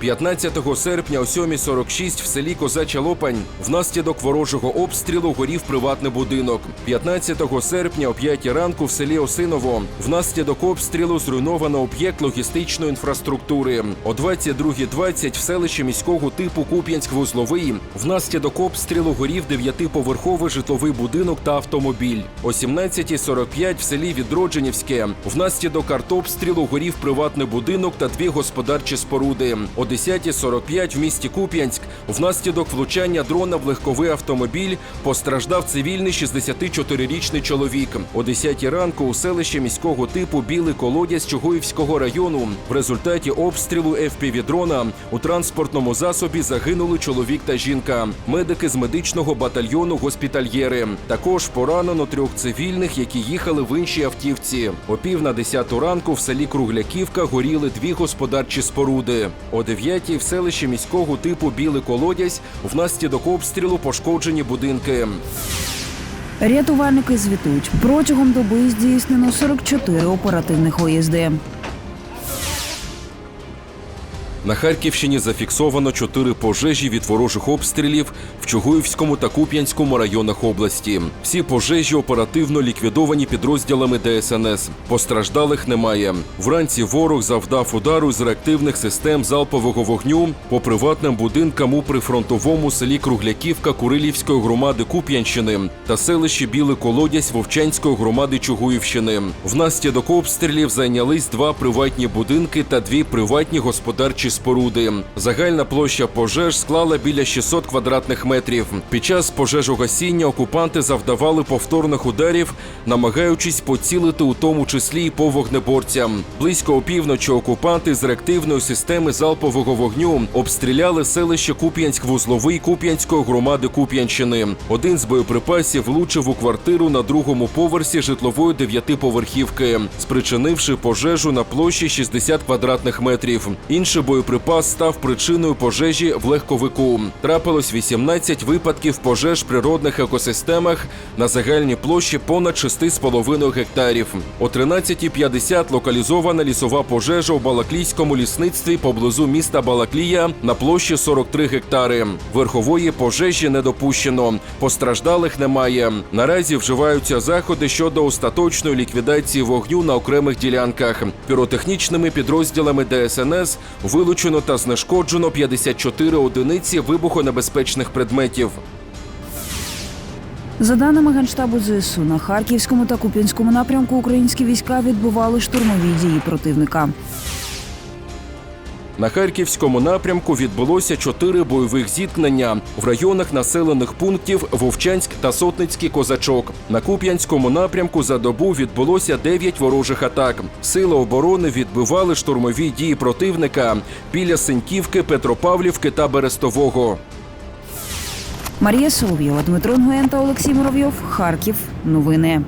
15 серпня о 7.46 в селі Козача Лопань внаслідок ворожого обстрілу горів приватний будинок. 15 серпня о 5 ранку в селі Осиново внаслідок обстрілу зруйновано об'єкт логістичної інфраструктури. О 22.20 в селищі міського типу Куп'янськ-Вузловий внаслідок обстрілу горів дев'ятиповерховий житловий будинок та автомобіль. О 17.45 в селі Відродженівське внаслідок артобстрілу горів приватний будинок та дві господарчі споруди. О 10.45 в місті Куп'янськ внаслідок влучання дрона в легковий автомобіль постраждав цивільний 64-річний чоловік. О 10 ранку у селищі міського типу Білий колодязь Чугуївського району в результаті обстрілу FPV-дрона у транспортному засобі загинули чоловік та жінка. Медики з медичного батальйону госпітальєри. Також поранено трьох цивільних, які їхали в іншій автівці. О пів на 10 ранку в селі Кругляківка горіли дві господарчі споруди. О 9 в селищі міського типу Білий колодязь внаслідок обстрілу пошкоджені будинки. Рятувальники звітують протягом доби здійснено 44 оперативних виїзди. На Харківщині зафіксовано чотири пожежі від ворожих обстрілів в Чугуївському та Куп'янському районах області. Всі пожежі оперативно ліквідовані підрозділами ДСНС. Постраждалих немає. Вранці ворог завдав удару з реактивних систем залпового вогню по приватним будинкам у прифронтовому селі Кругляківка Курилівської громади Куп'янщини та селищі Білий Колодязь Вовчанської громади Чугуївщини. Внаслідок обстрілів зайнялись два приватні будинки та дві приватні господарчі споруди. Загальна площа пожеж склала біля 600 квадратних метрів. Під час пожежогасіння окупанти завдавали повторних ударів, намагаючись поцілити у тому числі і по вогнеборцям. Близько опівночі окупанти з реактивної системи залпового вогню обстріляли селище Куп'янськ-Вузловий Куп'янської громади Куп'янщини. Один з боєприпасів влучив у квартиру на другому поверсі житлової дев'ятиповерхівки, спричинивши пожежу на площі 60 квадратних метрів. Інший боєприпас став причиною пожежі в легковику. Трапилось 18 випадків пожеж в природних екосистемах на загальній площі понад 6,5 гектарів. О 13.50 локалізована лісова пожежа у Балаклійському лісництві поблизу міста Балаклія на площі 43 гектари. Верхової пожежі не допущено. Постраждалих немає. Наразі вживаються заходи щодо остаточної ліквідації вогню на окремих ділянках. Піротехнічними підрозділами ДСНС вилучено та знешкоджено 54 одиниці вибухонебезпечних предметів. За даними Генштабу ЗСУ, на Харківському та Куп'янському напрямку українські війська відбували штурмові дії противника. На харківському напрямку відбулося чотири бойових зіткнення в районах населених пунктів Вовчанськ та Сотницький Козачок. На Куп'янському напрямку за добу відбулося дев'ять ворожих атак. Сили оборони відбивали штурмові дії противника біля Синьківки, Петропавлівки та Берестового. Марія Соловйова, Дмитро Нгуєн та Олексій Муравйов. Харків. Новини.